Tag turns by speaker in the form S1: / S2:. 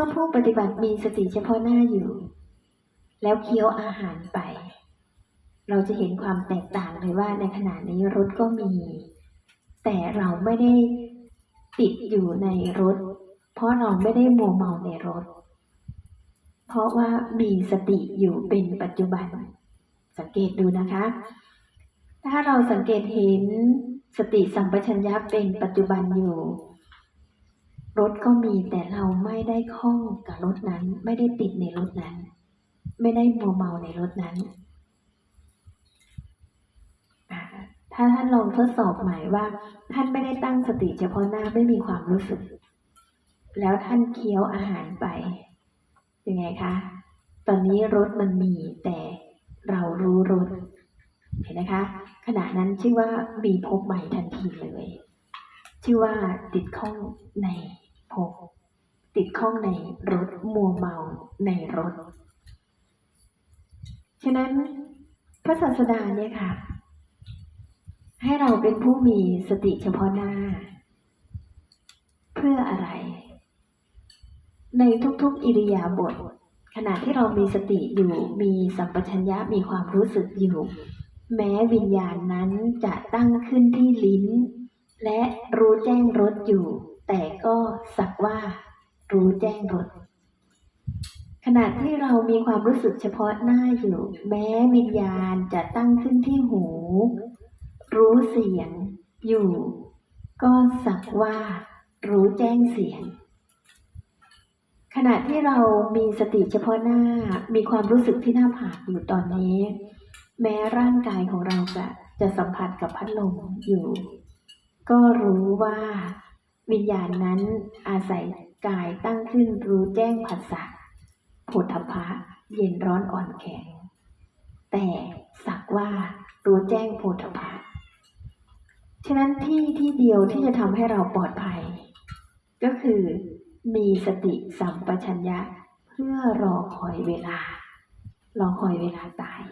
S1: มื่อผู้ปฏิบัติมีสติเฉพาะหน้าอยู่ แล้วเคี้ยวอาหารไป เราจะเห็นความแตกต่างเลยว่าในขณะนี้รถก็มี แต่เราไม่ได้ติดอยู่ในรถเพราะเราไม่ได้มัวเมาในรถเพราะว่ามีสติอยู่เป็นปัจจุบัน สังเกตดูนะคะ ถ้าเราสังเกตเห็นสติสัมปชัญญะเป็นปัจจุบันอยู่ รถก็มีแต่เราไม่ได้ข้องกับรถนั้น ไม่ได้ติดในรถนั้น ไม่ได้มัวเมาในรถนั้น ถ้าท่านลองทดสอบหม่ว่า ท่านไม่ได้ตั้งสติเฉพาะหน้าไม่มีความรู้สึก แล้วท่านเคี้ยวอาหารไปยังไงคะ ตอนนี้รถมันมีแต่เรารู้รถเห็นนะคะ ขณะนั้นชื่อว่ามีภพใหม่ทันทีเลย ชื่ว่าติดข้องในภพติดข้องในรถมัวเมาในรถ ฉะนั้นพระศาสดาเนี่ยค่ะ ให้เราเป็นผู้มีสติเฉพาะหน้า เพื่ออะไร ในทุกๆอิริยาบถขณะที่เรามีสติอยู่มีสัมปชัญญะมีความรู้สึกอยู่ แม้วิญญาณนั้นจะตั้งขึ้นที่ลิ้น และรู้แจ้งรสอยู่ แต่ก็สักว่า รู้แจ้งรสขณะที่เรามีความรู้สึกเฉพาะหน้าอยู่ แม้วิญญาณจะตั้งขึ้นที่หู รู้เสียงอยู่ ก็สักว่า รู้แจ้งเสียง ขณะที่เรามีสติเฉพาะหน้า มีความรู้สึกที่หน้าผากอยู่ตอนนี้ แม้ร่างกายของเราจะจะสัมผัสกับพัดลมอยู่ ก็รู้ว่าวิญญาณนั้นอาศัยกายตั้งขึ้นรู้แจ้งผัสสะผุถพะเย็นร้อนอ่อนแข็ง แต่สักว่ารู้แจ้งโพธพะฉะนั้นที่ที่เดียวที่จะทำให้เราปลอดภัย ก็คือมีสติสัมปชัญญะเพื่อรอคอยเวลา รอคอยเวลาตาย